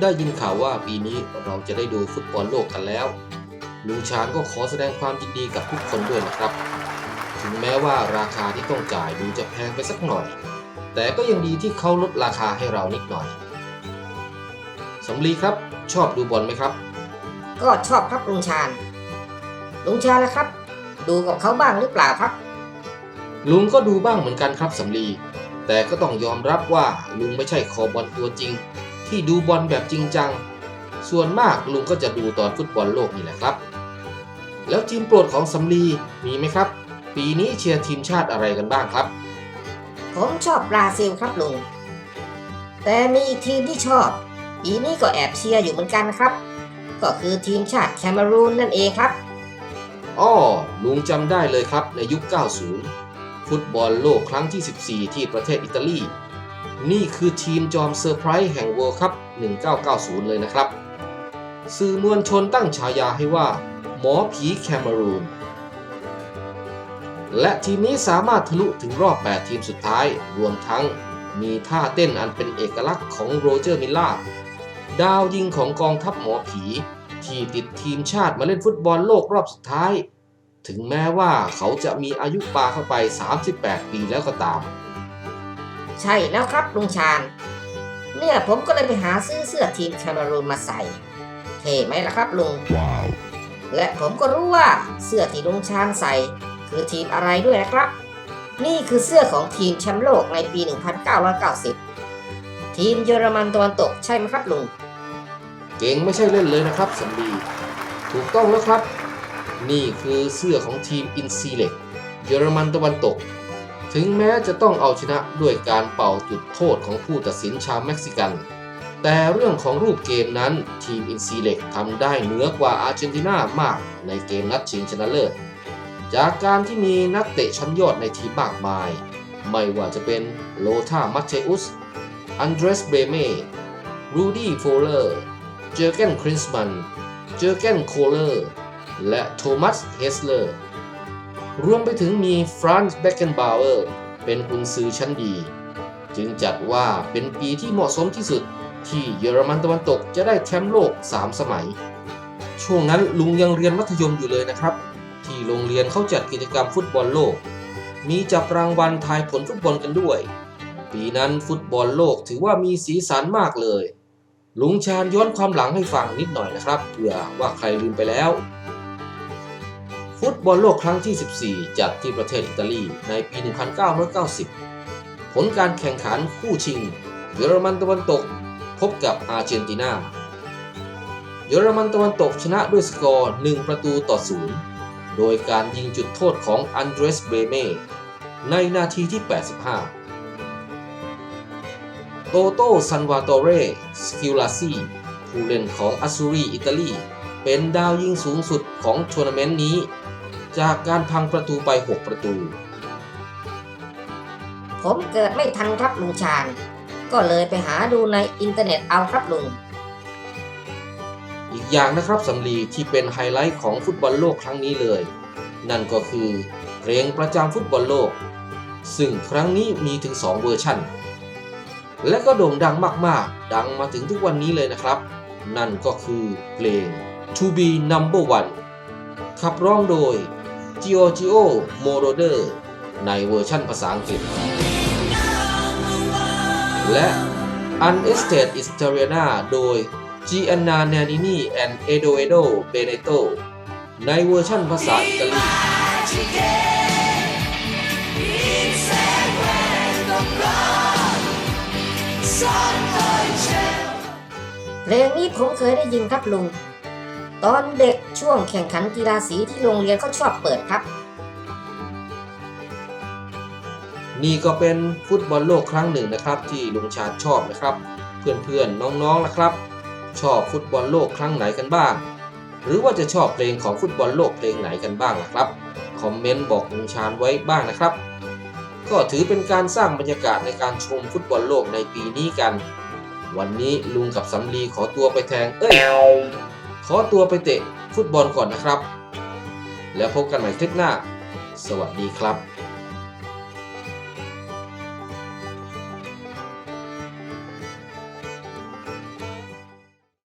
ได้ยินข่าวว่าปีนี้เราจะได้ดูฟุตบอลโลกกันแล้ว ลุงช้างก็ขอแสดงความยินดีกับทุกคนด้วยนะครับ ถึงแม้ว่าราคาที่ต้องจ่ายดูจะแพงไปสักหน่อย แต่ก็ยังดีที่เขาลดราคาให้เรานิดหน่อยสำลีครับ ชอบดูบอลไหมครับ ก็ชอบครับลุงชาญลุงชาญนะครับ ดูกับเขาบ้างหรือเปล่าครับ ลุงก็ดูบ้างเหมือนกันครับสำลีแต่ก็ต้องยอมรับว่าลุงไม่ใช่คอบอลตัวจริง ที่ดูบอลแบบจริงจัง ส่วนมากลุงก็จะดูตอนฟุตบอลโลกนี่แหละครับ แล้วทีมโปรดของสำลีมีไหมครับ ปีนี้เชียร์ทีมชาติอะไรกันบ้างครับ ผมชอบบราซิลครับลุง แต่มีอีกทีมที่ชอบ ปีนี้ก็แอบเชียร์อยู่เหมือนกันครับ ก็คือทีมชาติแคนารูนนั่นเองครับอ้อลุงจำได้เลยครับในยุค 90 ฟุตบอลโลกครั้งที่ 14 ที่ประเทศอิตาลี นี่คือทีมจอมเซอร์ไพรส์แห่ง World Cup 1990 เลยนะครับ สื่อมวลชนตั้งฉายาให้ว่า หมอผีแคมารูน และทีมนี้สามารถทะลุถึงรอบ 8 ทีมสุดท้าย รวมทั้งมีท่าเต้นอันเป็นเอกลักษณ์ของโรเจอร์มิลล่า ดาวยิงของกองทัพหมอผี ที่ติดทีมชาติมาเล่นฟุตบอลโลกรอบสุดท้าย ถึงแม้ว่าเขาจะมีอายุปาเข้าไป 38 ปีแล้วก็ตาม ใช่แล้วครับลุงชาญ เนี่ยผมก็เลยไปหาซื้อเสื้อทีมแคนารูนมาใส่ เท่ไหมล่ะครับลุงและผมก็รู้ว่าเสื้อที่ลุงชาญใส่ คือทีมอะไรด้วยนะครับ นี่คือเสื้อของทีมแชมป์โลกในปี 1990 ทีมเยอรมันตะวันตกใช่ไหมครับลุง เก่งไม่ใช่เล่นเลยนะครับสำลีถูกต้องแล้วครับ นี่คือเสื้อของทีมอินซีเล็กเยอรมันตะวันตก ถึงแม้จะต้องเอาชนะด้วยการเป่าจุดโทษของผู้ตัดสินชาวเม็กซิกัน แต่เรื่องของรูปเกมนั้นทีมอินซีเล็กทำได้เหนือกว่าอาร์เจนตินามากในเกมนัดชิงชนะเลิศ จากการที่มีนักเตะชั้นยอดในทีมมากมาย ไม่ว่าจะเป็นโลธามัตเทอุส อันเดรสเบเม่ รูดี้โฟเลอร์ เจอร์เกนคริสมัน เจอร์เกนโคเลอร์ และโทมัสเฮสเลอร์ รวมไปถึงมีฟรานซ์เบคเกนบาวเออร์เป็นกุนซือชั้นดี จึงจัดว่าเป็นปีที่เหมาะสมที่สุดที่เยอรมันตะวันตกจะได้แชมป์โลก 3 สมัย ช่วงนั้นลุงยังเรียนมัธยมอยู่เลยนะครับ ที่โรงเรียนเขาจัดกิจกรรมฟุตบอลโลก มีจับรางวัลทายผลฟุตบอลกันด้วย ปีนั้นฟุตบอลโลกถือว่ามีสีสันมากเลย ลุงชาญย้อนความหลังให้ฟังนิดหน่อยนะครับเผื่อว่าใครลืมไปแล้ว ฟุตบอลโลกครั้งที่ 14 จัดที่ประเทศอิตาลีในปี 1990 ผลการแข่งขันคู่ชิง เยอรมันตะวันตก พบกับอาร์เจนตินา เยอรมันตะวันตกชนะด้วยสกอร์ 1 ประตูต่อ 0 โดยการยิงจุดโทษของอันเดรสเบเม่ในนาทีที่ 85 โตโต้ซันวาโตเรสกิลลาซีผู้เล่นของอัสซูรีอิตาลี เป็นดาวยิงสูงสุดของทัวร์นาเมนต์นี้ จากการพังประตูไป 6 ประตู ผมเกิดไม่ทันครับลุงชาญ ก็เลยไปหาดูในอินเทอร์เน็ตเอาครับลุง อีกอย่างนะครับสำลีที่เป็นไฮไลท์ของฟุตบอลโลกครั้งนี้เลย นั่นก็คือเพลงประจำฟุตบอลโลก ซึ่งครั้งนี้มีถึง 2 เวอร์ชันและก็โด่งดังมากๆ ดังมาถึงทุกวันนี้เลยนะครับ นั่นก็คือเพลง To Be Number One ขับร้องโดย Giorgio Moroder ในเวอร์ชั่นภาษาอังกฤษ และ Unestate Italiana โดย Gianna Nannini and Edoardo Benedetto ในเวอร์ชั่นภาษาอิตาลีเพลงนี้ผมเคยได้ยินครับลุง ตอนเด็กช่วงแข่งขันกีฬาสีที่โรงเรียนเขาชอบเปิดครับ นี่ก็เป็นฟุตบอลโลกครั้งหนึ่งนะครับ ที่ลุงชาญชอบนะครับ เพื่อนๆน้องๆนะครับ ชอบฟุตบอลโลกครั้งไหนกันบ้าง หรือว่าจะชอบเพลงของฟุตบอลโลกเพลงไหนกันบ้างล่ะครับคอมเมนต์บอกลุงชาญไว้บ้างนะครับ ก็ถือเป็นการสร้างบรรยากาศในการชมฟุตบอลโลกในปีนี้กัน วันนี้ลุงกับสำลีขอตัวไปแทงเอ้ย ขอตัวไปเตะฟุตบอลก่อนนะครับ แล้วพบกันใหม่คลิปหน้า สวัสดีครับ